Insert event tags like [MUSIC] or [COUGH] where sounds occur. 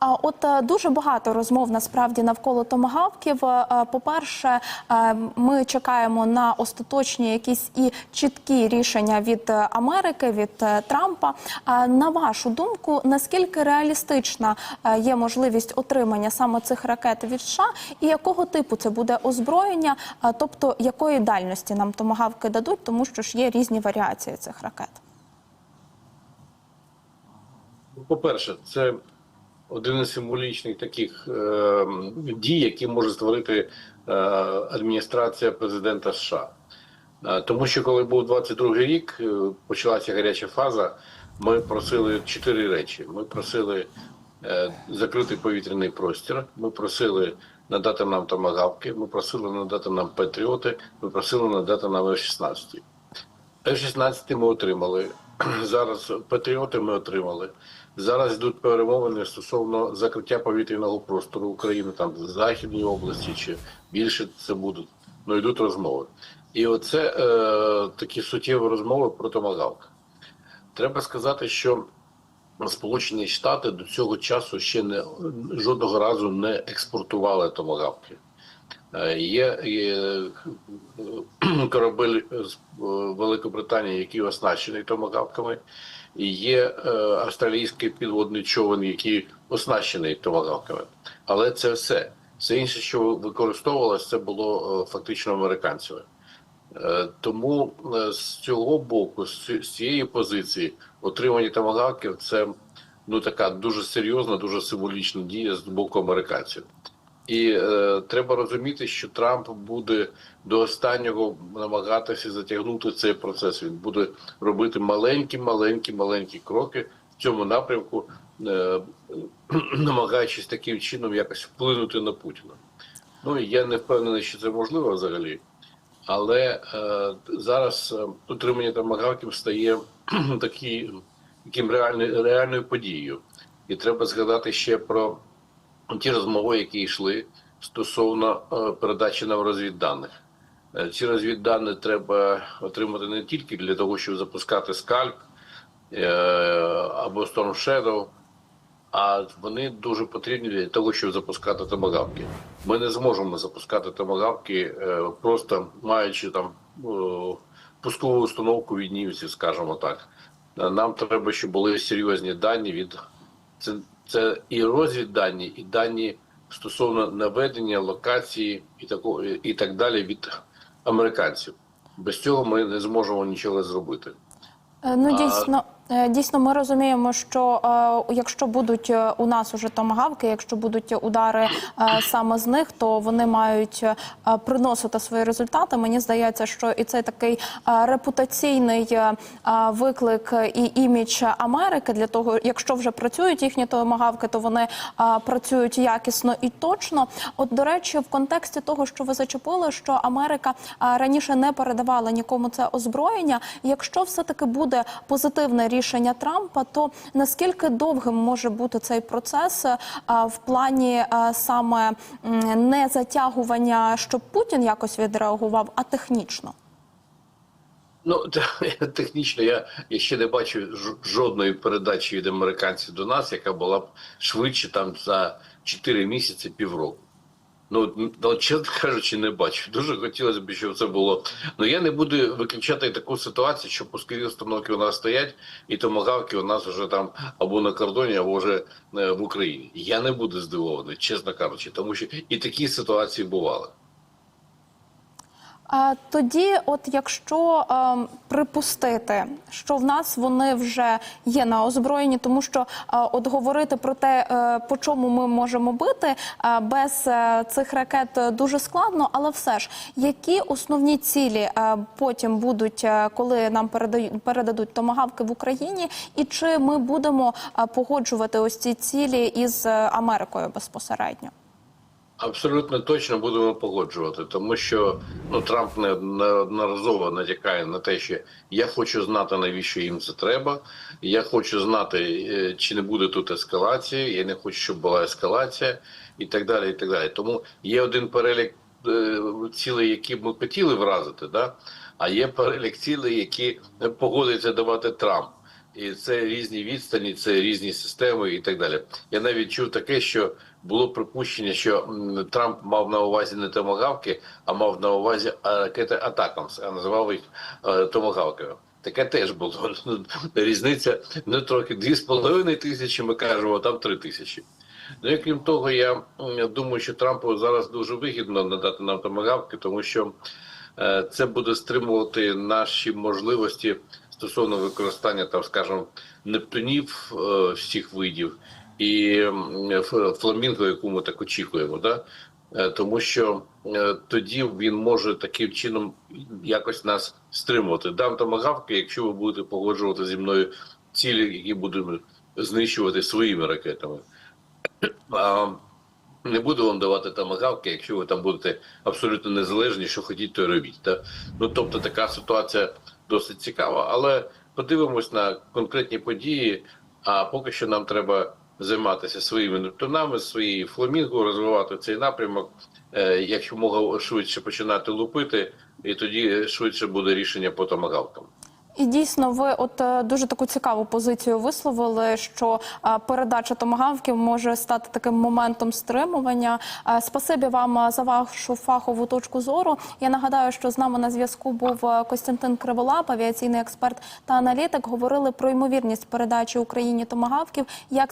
А от е, дуже багато розмов насправді навколо томагавків. Е, По-перше, е, ми чекаємо на остаточні якісь і чіткі рішення від Америки, від Трампа. На вашу думку, наскільки реалістична є можливість отримання саме цих ракет від США, і якого типу це буде озброєння, тобто якої дальності нам томагавки дадуть, тому що ж є різні варіації цих ракет. По-перше, це один із символічних таких е, дій, які може створити е, адміністрація президента США. Е, тому що коли був 22-й рік, е, почалася гаряча фаза. Ми просили чотири речі. Ми просили е, закрити повітряний простір. Ми просили надати нам томагавки. Ми просили надати нам патріоти. Ми просили надати нам F-16. F-16 ми отримали. [CLEARS THROAT] Зараз патріоти ми отримали. Зараз йдуть перемовини стосовно закриття повітряного простору України, там в Західній області чи більше це будуть. Ну йдуть розмови. І оце е, такі суттєві розмови про томагавк. Треба сказати, що Сполучені Штати до цього часу ще не жодного разу не експортували томагавки. Е, Є, е, [CLEARS THROAT] корабель з е, Великобританії, який оснащений томагавками, і є австралійський підводний човен, який оснащений томагавками. Але це все. Все інше, що використовувалося, це було фактично американцями. Тому з цього боку, з цієї позиції, отримання томагавків це ну така дуже серйозна, дуже символічна дія з боку американців. І е, треба розуміти, що Трамп буде до останнього намагатися затягнути цей процес. Він буде робити маленькі, маленькі, маленькі кроки в цьому напрямку, е, [CLEARS THROAT] намагаючись таким чином якось вплинути на Путіна. Ну я не впевнений, що це можливо взагалі. Але е, зараз е, утримання томагавків стає [CLEARS THROAT] такі, таким реальною, реальною подією. І треба згадати ще про ті розмови, які йшли стосовно е, передачі нам розвідданих. Е, Ці розвіддані треба отримати не тільки для того, щоб запускати скальп е, або Storm Shadow, а вони дуже потрібні для того, щоб запускати томагавки. Ми не зможемо запускати томагавки, е, просто маючи там пускову установку від німців, скажімо так. Нам треба, щоб були серйозні дані від це, і розвіддані, і дані стосовно наведення локації і такого і так далі від американців. Без цього ми не зможемо нічого зробити. Е, Ну, дійсно, е, дійсно, ми розуміємо, що е, якщо будуть е, у нас уже томагавки, якщо будуть удари е, саме з них, то вони мають е, приносити свої результати. Мені здається, що і цей такий е, репутаційний е, е, виклик і імідж Америки для того, якщо вже працюють їхні томагавки, то вони е, працюють якісно і точно. От до речі, в контексті того, що ви зачепили, що Америка е, раніше не передавала нікому це озброєння. Якщо все таки буде позитивне рішення Трампа, то наскільки довгим може бути цей процес е, в плані е, саме не затягування, щоб Путін якось відреагував, а технічно? Ну [LAUGHS] технічно я, я ще не бачу жодної передачі від американців до нас, яка була б швидше там за 4 місяці, півроку. Ну, ну, чесно кажучи, не бачу. Дуже хотілося б, щоб це було. Ну я не буду виключати таку ситуацію, що пускові установки у нас стоять, і томагавки у нас вже там або на кордоні, або вже е, в Україні. Я не буду здивований, чесно кажучи, тому що і такі ситуації бували. А тоді, от якщо ем, припустити, що в нас вони вже є на озброєнні, тому що е, от говорити про те, е, по чому ми можемо бити е, без е, цих ракет дуже складно, але все ж які основні цілі е, потім будуть, е, коли нам передають передадуть томагавки в Україні, і чи ми будемо е, погоджувати ось ці цілі із е, Америкою безпосередньо? Абсолютно точно будемо погоджувати, тому що ну Трамп не неодноразово натякає на те, що я хочу знати, навіщо їм це треба. Я хочу знати, е, чи не буде тут ескалації. Я не хочу, щоб була ескалація, і так далі. І так далі. Тому є один перелік е, цілей, які б ми хотіли вразити, да? а є перелік цілей, які погодиться давати Трамп. І це різні відстані, це різні системи і так далі. Я навіть чув таке, що було припущення, що Трамп мав на увазі не томагавки, а мав на увазі ракети Атакамс, а називав їх е, томагавками. Таке теж було. [LAUGHS] Ну, Різниця не трохи дві з половиною тисячі, ми кажемо, там три тисячі. Ну і крім того, я думаю, що Трампу зараз дуже вигідно надати нам томагавки, тому що е, це буде стримувати наші можливості стосовно використання, там, скажімо, нептунів е, всіх видів і фламінго, яку ми так очікуємо, да? Е, тому що е, тоді він може таким чином якось нас стримувати. Дам томагавки, якщо ви будете погоджувати зі мною цілі, які будемо знищувати своїми ракетами. А, не буду вам давати тамагавки, якщо ви там будете абсолютно незалежні, що хотіть, то робіть. Та? Ну тобто така ситуація досить цікава, але подивимось на конкретні події. А поки що нам треба займатися своїми нептунами, своєю фламінго, розвивати цей напрямок, е, якщо мога швидше починати лупити, і тоді швидше буде рішення по томагавкам. І дійсно, ви от е, дуже таку цікаву позицію висловили, що е, передача томагавків може стати таким моментом стримування. Спасибі вам за вашу фахову точку зору. Я нагадаю, що з нами на зв'язку був Костянтин Криволап, авіаційний експерт та аналітик. Говорили про ймовірність передачі Україні томагавків. Як